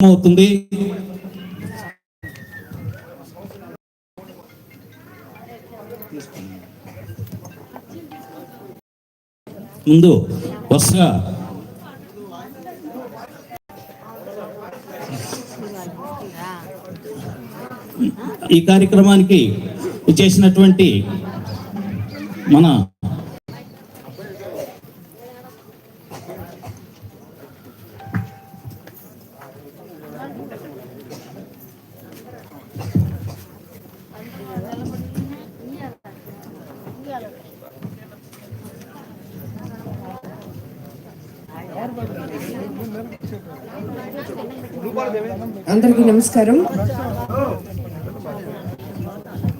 అవుతుంది ముందు వరుసగా ఈ కార్యక్రమానికి చేసినటువంటి మన అందరికీ నమస్కారం.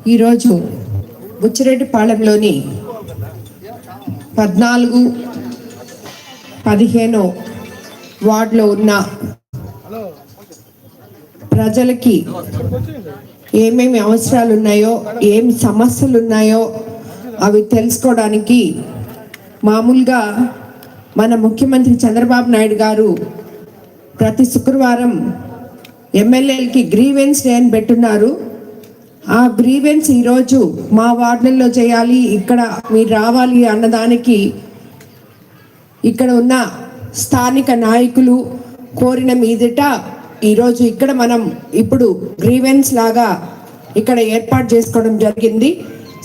ఈరోజు బుచ్చిరెడ్డిపాళెంలోని పద్నాలుగు పదిహేను వార్డులో ఉన్న ప్రజలకి ఏమేమి అవసరాలు ఉన్నాయో ఏమి సమస్యలు ఉన్నాయో అవి తెలుసుకోవడానికి మామూలుగా మన ముఖ్యమంత్రి చంద్రబాబు నాయుడు గారు ప్రతి శుక్రవారం ఎమ్మెల్యేలకి గ్రీవెన్స్ డే అని పెట్టున్నారు. ఆ గ్రీవెన్స్ ఈరోజు మా వార్డులలో చేయాలి ఇక్కడ మీరు రావాలి అన్నదానికి ఇక్కడ ఉన్న స్థానిక నాయకులు కోరిన మీదట ఈరోజు ఇక్కడ మనం ఇప్పుడు గ్రీవెన్స్ లాగా ఇక్కడ ఏర్పాటు చేసుకోవడం జరిగింది.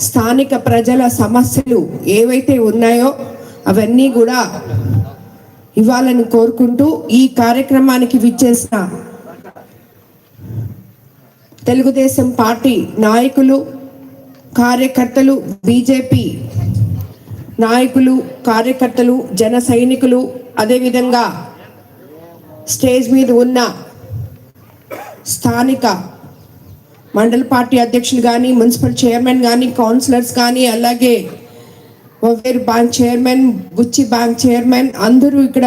స్థానిక ప్రజల సమస్యలు ఏవైతే ఉన్నాయో అవన్నీ కూడా ఇవ్వాలని కోరుకుంటూ ఈ కార్యక్రమానికి విచ్చేసిన తెలుగుదేశం పార్టీ నాయకులు కార్యకర్తలు బీజేపీ నాయకులు కార్యకర్తలు జన సైనికులు అదేవిధంగా స్టేజ్ మీద ఉన్న స్థానిక మండల పార్టీ అధ్యక్షులు కానీ మున్సిపల్ చైర్మన్ కానీ కౌన్సిలర్స్ కానీ అలాగే ఒవేరు బ్యాంక్ చైర్మన్ బుచ్చి బ్యాంక్ చైర్మన్ అందరూ ఇక్కడ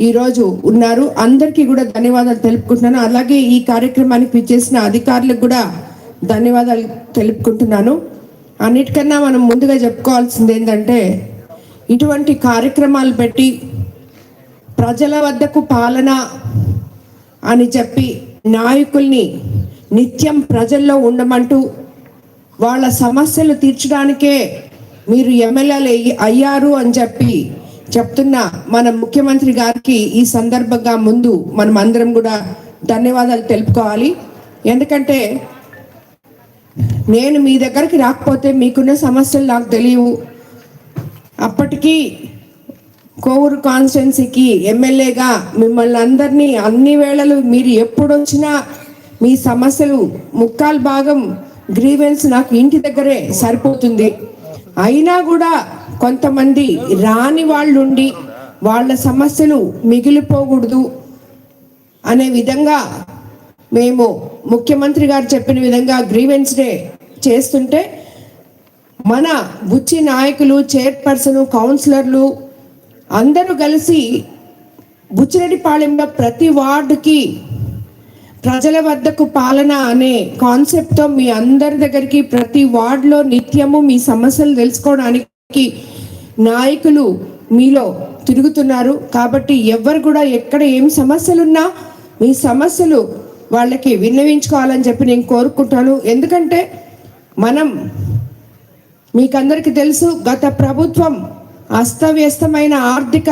ఈరోజు ఉన్నారు. అందరికీ కూడా ధన్యవాదాలు తెలుపుకుంటున్నాను. అలాగే ఈ కార్యక్రమానికి విచ్చేసిన అధికారులకు కూడా ధన్యవాదాలు తెలుపుకుంటున్నాను. అన్నిటికన్నా మనం ముందుగా చెప్పుకోవాల్సింది ఏంటంటే ఇటువంటి కార్యక్రమాలు పెట్టి ప్రజల వద్దకు పాలన అని చెప్పి నాయకుల్ని నిత్యం ప్రజల్లో ఉండమంటూ వాళ్ళ సమస్యలు తీర్చడానికే మీరు ఎమ్మెల్యేలు అయ్యారు అని చెప్పి చెప్తున్న మన ముఖ్యమంత్రి గారికి ఈ సందర్భంగా ముందు మనం అందరం కూడా ధన్యవాదాలు తెలుపుకోవాలి. ఎందుకంటే నేను మీ దగ్గరికి రాకపోతే మీకున్న సమస్యలు నాకు తెలియవు. అప్పటికీ కోవూరు కాన్స్టిట్యున్సీకి ఎమ్మెల్యేగా మిమ్మల్ని అందరినీ అన్ని వేళలు మీరు ఎప్పుడు వచ్చినా మీ సమస్యలు ముక్కాలు భాగం గ్రీవెన్స్ నాకు ఇంటి దగ్గరే సరిపోతుంది. అయినా కూడా కొంతమంది రాని వాళ్ళుండి వాళ్ళ సమస్యలు మిగిలిపోకూడదు అనే విధంగా మేము ముఖ్యమంత్రి గారు చెప్పిన విధంగా గ్రీవెన్స్ డే చేస్తుంటే మన బుచ్చి నాయకులు చైర్పర్సన్ కౌన్సిలర్లు అందరూ కలిసి బుచ్చిరెడ్డిపాళెంలో ప్రతి వార్డుకి ప్రజల వద్దకు పాలన అనే కాన్సెప్ట్తో మీ అందరి దగ్గరికి ప్రతి వార్డులో నిత్యము మీ సమస్యలు తెలుసుకోవడానికి నాయకులు మీలో తిరుగుతున్నారు. కాబట్టి ఎవరు కూడా ఎక్కడ ఏం సమస్యలున్నా మీ సమస్యలు వాళ్ళకి విన్నవించుకోవాలని చెప్పి నేను కోరుకుంటాను. ఎందుకంటే మనం మీకందరికీ తెలుసు గత ప్రభుత్వం అస్తవ్యస్తమైన ఆర్థిక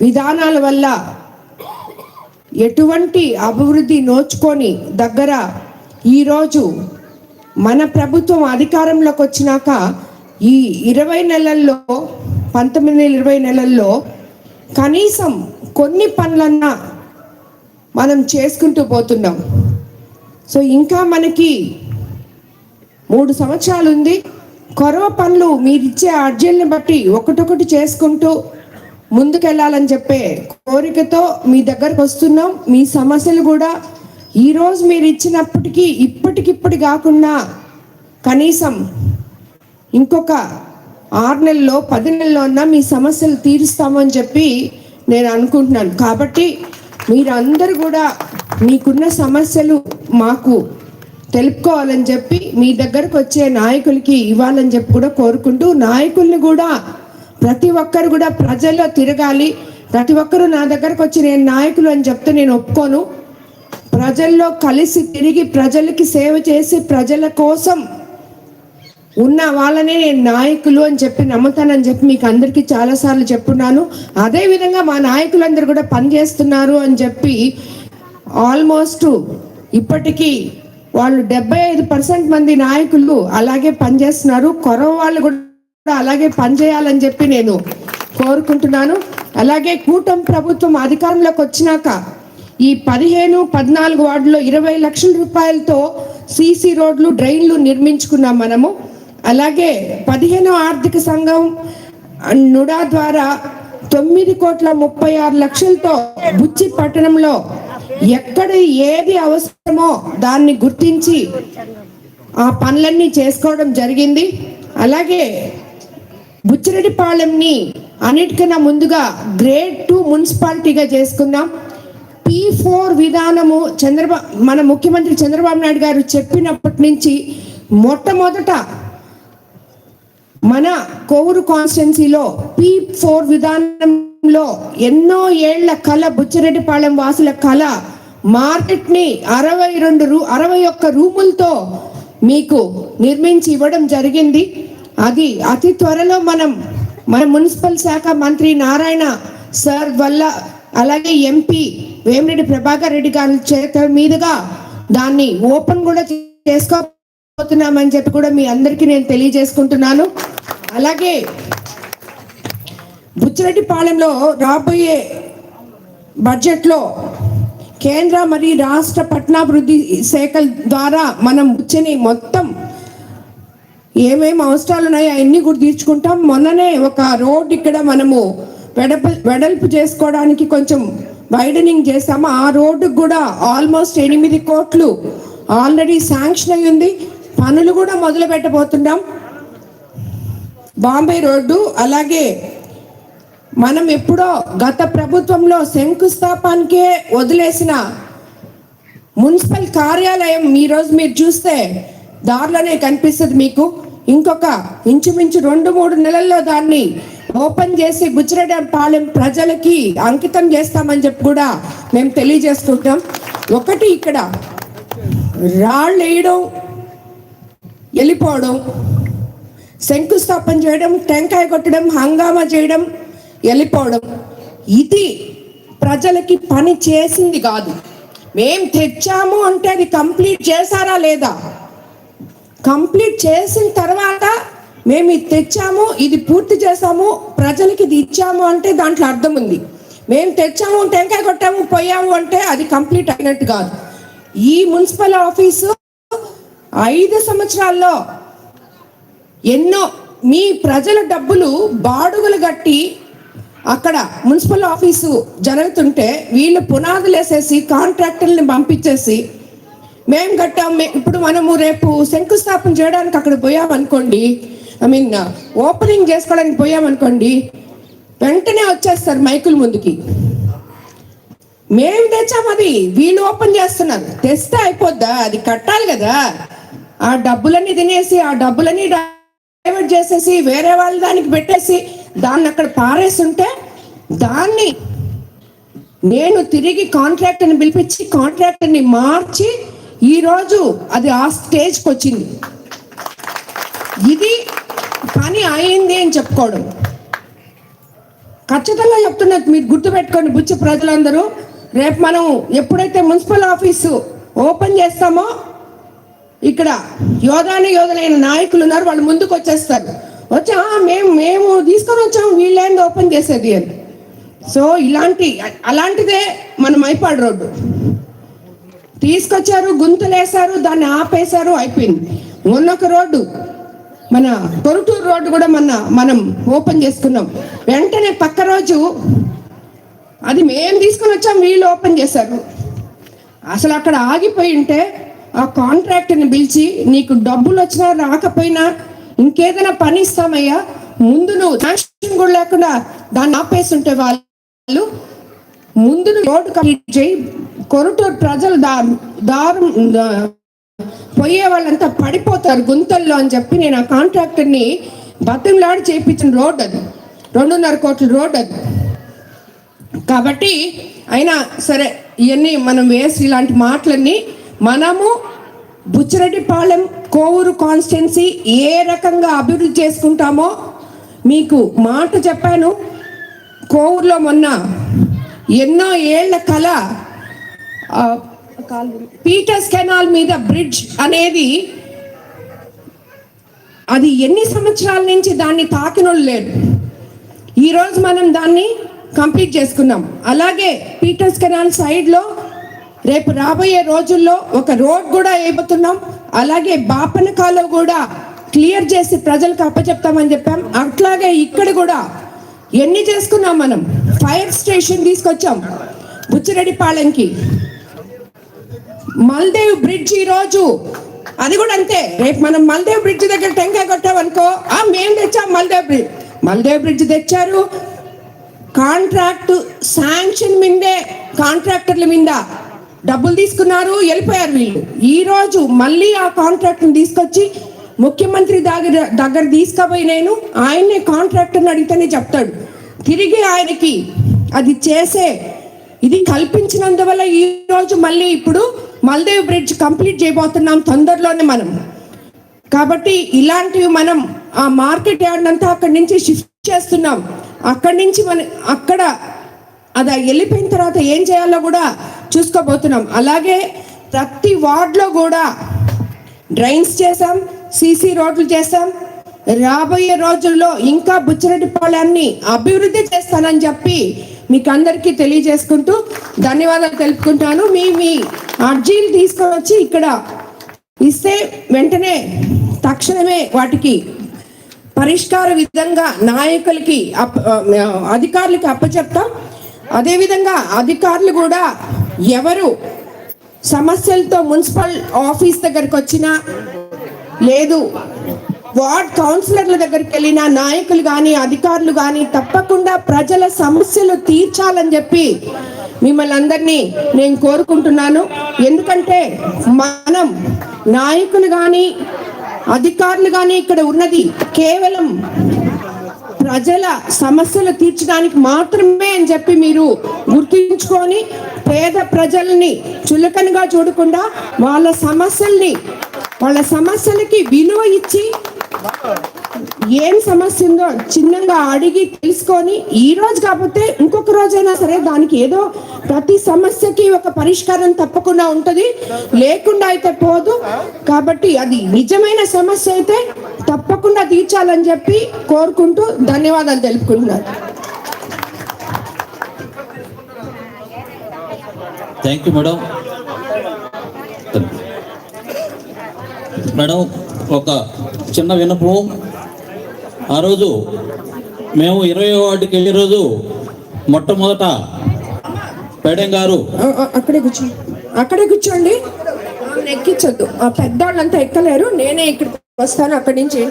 విధానాల వల్ల ఎటువంటి అభివృద్ధి నోచుకొని దగ్గర ఈరోజు మన ప్రభుత్వం అధికారంలోకి వచ్చినాక ఈ ఇరవై నెలల్లో పంతొమ్మిది ఇరవై నెలల్లో కనీసం కొన్ని పనులన్నా మనం చేసుకుంటూ పోతున్నాం. సో ఇంకా మనకి మూడు సంవత్సరాలు ఉంది కొరవ పనులు మీరిచ్చే అర్జీలను బట్టి ఒకటొకటి చేసుకుంటూ ముందుకెళ్ళాలని చెప్పే కోరికతో మీ దగ్గరకు వస్తున్నాం. మీ సమస్యలు కూడా ఈరోజు మీరు ఇచ్చినప్పటికీ ఇప్పటికిప్పుడు కాకుండా కనీసం ఇంకొక ఆరు నెలల్లో పది నెలల్లో అన్నా మీ సమస్యలు తీరుస్తామని చెప్పి నేను అనుకుంటున్నాను. కాబట్టి మీరందరూ కూడా మీకున్న సమస్యలు మాకు తెలుపుకోవాలని చెప్పి మీ దగ్గరకు వచ్చే నాయకులకి ఇవ్వాలని చెప్పి కూడా కోరుకుంటూ నాయకుల్ని కూడా ప్రతి ఒక్కరు కూడా ప్రజల్లో తిరగాలి. ప్రతి ఒక్కరు నా దగ్గరకు వచ్చి నేను నాయకులు అని చెప్తే నేను ఒప్పుకోను. ప్రజల్లో కలిసి తిరిగి ప్రజలకి సేవ చేసి ప్రజల కోసం ఉన్న వాళ్ళనే నేను నాయకులు అని చెప్పి నమ్ముతానని చెప్పి మీకు అందరికీ చాలాసార్లు చెప్పున్నాను. అదేవిధంగా మా నాయకులందరూ కూడా పనిచేస్తున్నారు అని చెప్పి ఆల్మోస్ట్ ఇప్పటికీ వాళ్ళు డెబ్బై ఐదు పర్సెంట్ మంది నాయకులు అలాగే పనిచేస్తున్నారు. కొరవ వాళ్ళు కూడా అలాగే పనిచేయాలని చెప్పి నేను కోరుకుంటున్నాను. అలాగే కూటమి ప్రభుత్వం అధికారంలోకి వచ్చినాక ఈ పదిహేను పద్నాలుగు వార్డులో ఇరవై లక్షల రూపాయలతో సీసీ రోడ్లు డ్రైన్లు నిర్మించుకున్నాం మనము. అలాగే పదిహేను ఆర్థిక సంఘం నుడా ద్వారా తొమ్మిది కోట్ల ముప్పై ఆరు లక్షలతో బుచ్చి పట్టణంలో ఎక్కడ ఏది అవసరమో దాన్ని గుర్తించి ఆ పనులన్నీ చేసుకోవడం జరిగింది. అలాగే బుచ్చిరెడ్డిపాళెంని అన్నిటికన్నా ముందుగా గ్రేడ్ టూ మున్సిపాలిటీగా చేసుకుందాం. పీ ఫోర్ విధానము చంద్రబాబు మన ముఖ్యమంత్రి చంద్రబాబు నాయుడు గారు చెప్పినప్పటి నుంచి మొట్టమొదట మన కోవూరు కాన్స్టిట్యున్సీలో పీ ఫోర్ విధానంలో ఎన్నో ఏళ్ళ కళ బుచ్చిరెడ్డిపాళెం వాసుల కళ మార్కెట్ని అరవై రెండు రూ అరవై ఒక్క రూములతో మీకు నిర్మించి ఇవ్వడం జరిగింది. అది అతి త్వరలో మనం మన మున్సిపల్ శాఖ మంత్రి నారాయణ సార్ వల్ల అలాగే ఎంపీ వేమిరెడ్డి ప్రభాకర్ రెడ్డి గారి చేత మీదుగా దాన్ని ఓపెన్ కూడా చేసుకోబోతున్నామని చెప్పి కూడా మీ అందరికీ నేను తెలియజేసుకుంటున్నాను. అలాగే బుచ్చిరెడ్డిపాలెంలో రాబోయే బడ్జెట్లో కేంద్ర మరియు రాష్ట్ర పట్టణాభివృద్ధి శాఖల ద్వారా మనం బుచ్చని మొత్తం ఏమేమి అవసరాలు ఉన్నాయో అవన్నీ కూడా తీర్చుకుంటాం. మొన్ననే ఒక రోడ్ ఇక్కడ మనము వెడప వెడల్పు చేసుకోవడానికి కొంచెం వైడనింగ్ చేసాము ఆ రోడ్డుకు కూడా ఆల్మోస్ట్ ఎనిమిది కోట్లు ఆల్రెడీ శాంక్షన్ అయి ఉంది. పనులు కూడా మొదలు పెట్టబోతున్నాం. బాంబే రోడ్డు అలాగే మనం ఎప్పుడో గత ప్రభుత్వంలో శంకుస్థాపానికే వదిలేసిన మున్సిపల్ కార్యాలయం ఈరోజు మీరు చూస్తే దారిలోనే కనిపిస్తుంది మీకు. ఇంకొక ఇంచుమించు రెండు మూడు నెలల్లో దాన్ని ఓపెన్ చేసి పాలెం ప్రజలకి అంకితం చేస్తామని చెప్పి కూడా మేము తెలియజేసుకుంటాం ఒకటి ఇక్కడ రాళ్ళు వేయడం వెళ్ళిపోవడం శంకుస్థాపన చేయడం టెంకాయ కొట్టడం హంగామా చేయడం వెళ్ళిపోవడం. ఇది ప్రజలకి పని చేసింది కాదు. మేం తెచ్చాము అంటే అది కంప్లీట్ చేశారా లేదా? కంప్లీట్ చేసిన తర్వాత మేము ఇది తెచ్చాము ఇది పూర్తి చేసాము ప్రజలకి ఇది ఇచ్చాము అంటే దాంట్లో అర్థం ఉంది. మేము తెచ్చాము టెంకాయ కొట్టాము పోయాము అంటే అది కంప్లీట్ అయినట్టు కాదు. ఈ మున్సిపల్ ఆఫీసు ఐదు సంవత్సరాల్లో ఎన్నో మీ ప్రజల డబ్బులు బాడుగులు కట్టి అక్కడ మున్సిపల్ ఆఫీసు జరుగుతుంటే వీళ్ళు పునాదులు వేసేసి కాంట్రాక్టర్ని పంపించేసి మేము కట్టాం ఇప్పుడు మనము రేపు శంకుస్థాపన చేయడానికి అక్కడ పోయామనుకోండి ఐ మీన్ ఓపెనింగ్ చేసుకోవడానికి పోయామనుకోండి వెంటనే వచ్చేస్తారు మైకుల ముందుకి. మేము తెచ్చాం అది వీళ్ళు ఓపెన్ చేస్తున్నారు. తెస్తే అయిపోద్దా? అది కట్టాలి కదా. ఆ డబ్బులన్నీ తినేసి ఆ డబ్బులన్నీ డైవర్ట్ చేసేసి వేరే వాళ్ళ దానికి పెట్టేసి దాన్ని అక్కడ పారేస్తుంటే దాన్ని నేను తిరిగి కాంట్రాక్టర్ని పిలిపించి కాంట్రాక్టర్ని మార్చి ఈరోజు అది ఆ స్టేజ్కి వచ్చింది. ఇది పని అయింది అని చెప్పుకోవడం. ఖచ్చితంగా చెప్తున్నది మీరు గుర్తుపెట్టుకోండి బుచ్చి ప్రజలందరూ. రేపు మనం ఎప్పుడైతే మున్సిపల్ ఆఫీసు ఓపెన్ చేస్తామో ఇక్కడ యోధాని యోధులైన నాయకులు ఉన్నారు వాళ్ళు ముందుకు వచ్చేస్తారు. వచ్చి మేము మేము తీసుకొని వచ్చాము వీళ్ళేంది ఓపెన్ చేసేది అని. సో ఇలాంటి అలాంటిదే మన మైపాడు రోడ్డు. తీసుకొచ్చారు గుంతులేశారు దాన్ని ఆపేశారు అయిపోయింది. మొన్నొక రోడ్డు మన కొరుటూరు రోడ్డు కూడా మొన్న మనం ఓపెన్ చేసుకున్నాం. వెంటనే పక్క రోజు అది మేము తీసుకొని వచ్చాం వీళ్ళు ఓపెన్ చేశారు. అసలు అక్కడ ఆగిపోయి ఉంటే ఆ కాంట్రాక్టర్ని పిలిచి నీకు డబ్బులు వచ్చినా రాకపోయినా ఇంకేదైనా పని ఇస్తామయ్యా. ముందు నువ్వు శాంక్షన్ కూడా లేకుండా దాన్ని ఆపేసి ఉంటే వాళ్ళు ముందు రోడ్డు కంప్లీట్ చేయి కొరుటూరు ప్రజలు దా దారు పోయే వాళ్ళంతా పడిపోతారు గుంతల్లో అని చెప్పి నేను ఆ కాంట్రాక్టర్ని బతంలాడి చేయించిన రోడ్ అది. రెండున్నర కోట్ల రోడ్ అది. కాబట్టి అయినా సరే ఇవన్నీ మనం వేసి ఇలాంటి మాటలన్నీ మనము బుచ్చిరెడ్డిపాలెం కోవూరు కాన్స్టిట్యున్సీ ఏ రకంగా అభివృద్ధి చేసుకుంటామో మీకు మాట చెప్పాను. కోవూరులో మొన్న ఎన్నో ఏళ్ళ కళ పీటర్స్ కెనాల్ మీద బ్రిడ్జ్ అనేది అది ఎన్ని సంవత్సరాల నుంచి దాన్ని తాకినోళ్ళు లేరు. ఈరోజు మనం దాన్ని కంప్లీట్ చేసుకున్నాం. అలాగే పీటర్స్ కెనాల్ సైడ్లో రేపు రాబోయే రోజుల్లో ఒక రోడ్ కూడా వేయబోతున్నాం. అలాగే బాపనకాలో కూడా క్లియర్ చేసి ప్రజలకు అప్పచెప్తామని చెప్పాం. అట్లాగే ఇక్కడ కూడా ఎన్ని చేసుకున్నాం మనం? ఫైర్ స్టేషన్ తీసుకొచ్చాం. బుచ్చిరెడ్డిపాళెంకి. మల్దేవ్ బ్రిడ్జ్ ఈ రోజు. అది కూడా అంతే. రేపు మనం మల్దేవ్ బ్రిడ్జ్ దగ్గర టెంకాయ కొట్టామనుకో ఆ మేము తెచ్చాం మల్దేవ్ బ్రిడ్జ్. మల్దేవ్ బ్రిడ్జ్ తెచ్చారు. కాంట్రాక్ట్ శాంక్షన్ మిందే కాంట్రాక్టర్ల మీద డబ్బులు తీసుకున్నారు వెళ్ళిపోయారు వీళ్ళు. ఈ రోజు మళ్ళీ ఆ కాంట్రాక్ట్ని తీసుకొచ్చి ముఖ్యమంత్రి దగ్గర దగ్గర తీసుకుపోయి నేను ఆయన్నే కాంట్రాక్టర్ని అడిగితేనే చెప్తాడు. తిరిగి ఆయనకి అది చేసే ఇది కల్పించినందువల్ల ఈ రోజు మళ్ళీ ఇప్పుడు మల్దేవ్ బ్రిడ్జ్ కంప్లీట్ చేయబోతున్నాం తొందరలోనే మనం. కాబట్టి ఇలాంటివి మనం ఆ మార్కెట్ యార్డ్ అంతా అక్కడి నుంచి షిఫ్ట్ చేస్తున్నాం. అక్కడి నుంచి మన అక్కడ అది వెళ్ళిపోయిన తర్వాత ఏం చేయాలో కూడా చూసుకోబోతున్నాం. అలాగే ప్రతి వార్డ్లో కూడా డ్రైన్స్ చేసాం సీసీ రోడ్లు చేసాం రాబోయే రోజుల్లో ఇంకా బుచ్చిరెడ్డిపాళెన్ని అభివృద్ధి చేస్తానని చెప్పి మీకు అందరికీ తెలియజేసుకుంటూ ధన్యవాదాలు తెలుపుకుంటాను. మీ మీ అర్జీలు తీసుకొని వచ్చి ఇక్కడ ఇస్తే వెంటనే తక్షణమే వాటికి పరిష్కార విధంగా నాయకులకి అప్- అధికారులకి అప్పచెప్తాం. అదేవిధంగా అధికారులు కూడా ఎవరు సమస్యలతో మున్సిపల్ ఆఫీస్ దగ్గరకు వచ్చినా లేదు వార్డ్ కౌన్సిలర్ల దగ్గరికి వెళ్ళిన నాయకులు కానీ అధికారులు కానీ తప్పకుండా ప్రజల సమస్యలు తీర్చాలని చెప్పి మిమ్మల్ని అందరినీ నేను కోరుకుంటున్నాను. ఎందుకంటే మనం నాయకులు కానీ అధికారులు కానీ ఇక్కడ ఉన్నది కేవలం ప్రజల సమస్యలు తీర్చడానికి మాత్రమే అని చెప్పి మీరు గుర్తుంచుకొని పేద ప్రజల్ని చులకనగా చూడకుండా వాళ్ళ సమస్యల్ని వాళ్ళ సమస్యలకి విలువ ఇచ్చి ఏం సమస్య ఉందో చిన్నగా అడిగి తెలుసుకొని ఈ రోజు కాకపోతే ఇంకొక రోజైనా సరే దానికి ఏదో ప్రతి సమస్యకి ఒక పరిష్కారం తప్పకుండా ఉంటుంది. లేకుండా అయితే పోదు. కాబట్టి అది నిజమైన సమస్య అయితే తప్పకుండా తీర్చాలని చెప్పి కోరుకుంటూ ధన్యవాదాలు తెలుపుకుంటున్నాను. థ్యాంక్ యూ మేడం మేడం ఒక చిన్న విన్నపం. ఆ రోజు మేము ఇరవై వార్డుకి వెళ్ళే రోజు మొట్టమొదట పేడెం గారు అక్కడే కూర్చో. అక్కడే కూర్చోండి. ఎక్కించద్దు ఎక్కించొద్దు. ఆ పెద్దవాళ్ళంతా ఎక్కలేరు. నేనే ఇక్కడికి వస్తాను. అక్కడి నుంచి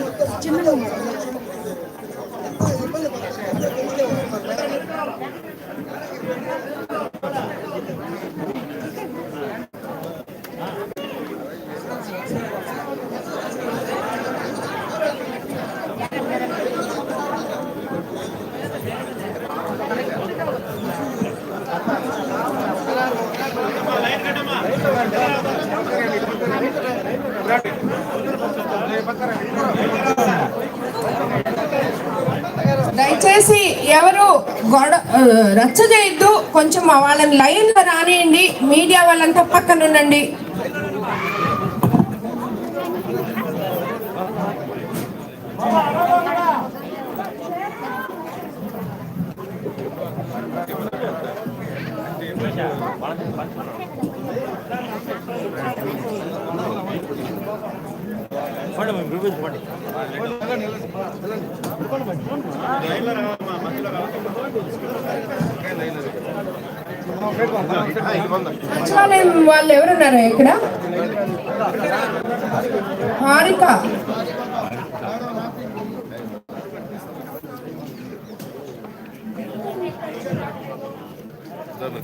దయచేసి ఎవరు గొడ రచ్చ చేయొద్దు. కొంచెం వాళ్ళని లైన్లో రానియండి. మీడియా వాళ్ళంతా పక్కన ఉండండి. సచివాలయం వాళ్ళు ఎవరున్నారా ఇక్కడ? హారిక.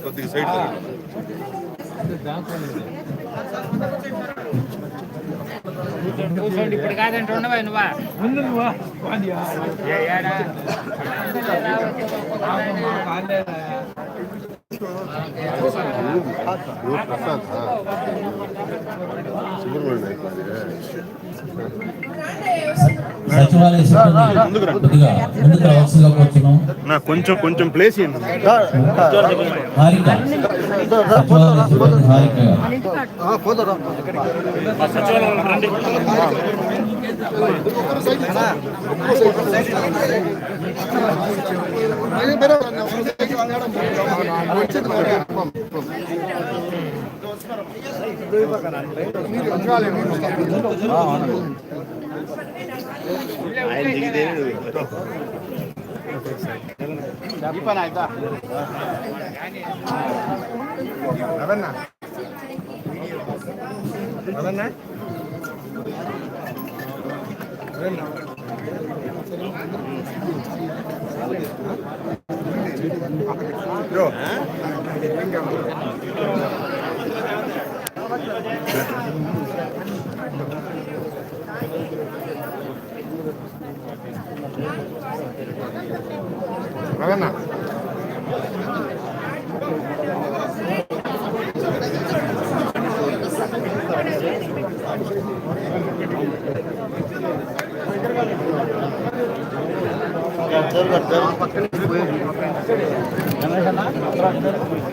కొద్దిగా సైడ్ కూర్చోండి ఇప్పుడు కాదంటే ఉండవా నువ్వా ముందు నువ్వా ఏడా ప్రసాద్ సుబ్రహ్మణ్యం సచివాలయ సిబ్బంది కొద్దిగా ముందుకు రావాల్సిందిగా కోరుతున్నాం నా కొంచెం కొంచెం ప్లేస్ ఏంటి హారిక సచివాలయ ఆయన దిగితే చెప్పనా అయితే Ravanna Ravanna Ravanna Bagaimana? Terima kasih telah!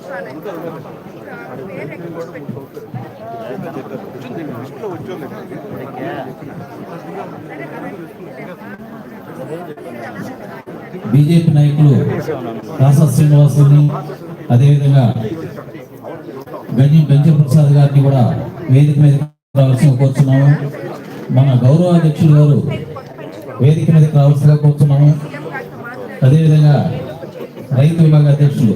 BJP నాయకులు రాసా శ్రీనివాసుని అదేవిధంగా గంజి గంజి ప్రసాద్ గారిని కూడా వేదిక మీద రావాల్సిన కోరుతున్నాము మన గౌరవాధ్యక్షులు గారు వేదిక మీదకి రావాల్సిందిగా కోరుతున్నాము అదేవిధంగా రైతు విభాగ అధ్యక్షులు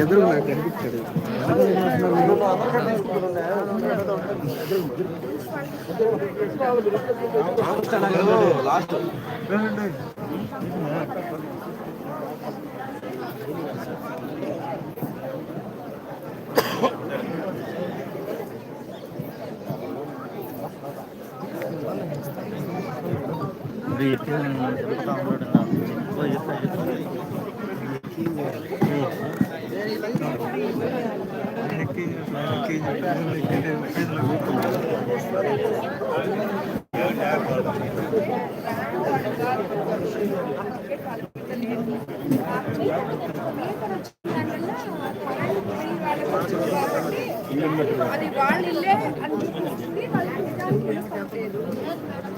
ఎదురు నాకు కనిపించాడు అది వాళ్ళ ఇల్లే అనిపిస్తుంది వాళ్ళ ఇల్లు పిలుస్తలేదు సరే ఇప్పుడు ఎవరు తెచ్చారు చెప్పు. అదే అలా ఉండే వాళ్ళు ఉన్నారా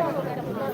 ఎవరు లేరమ్మా?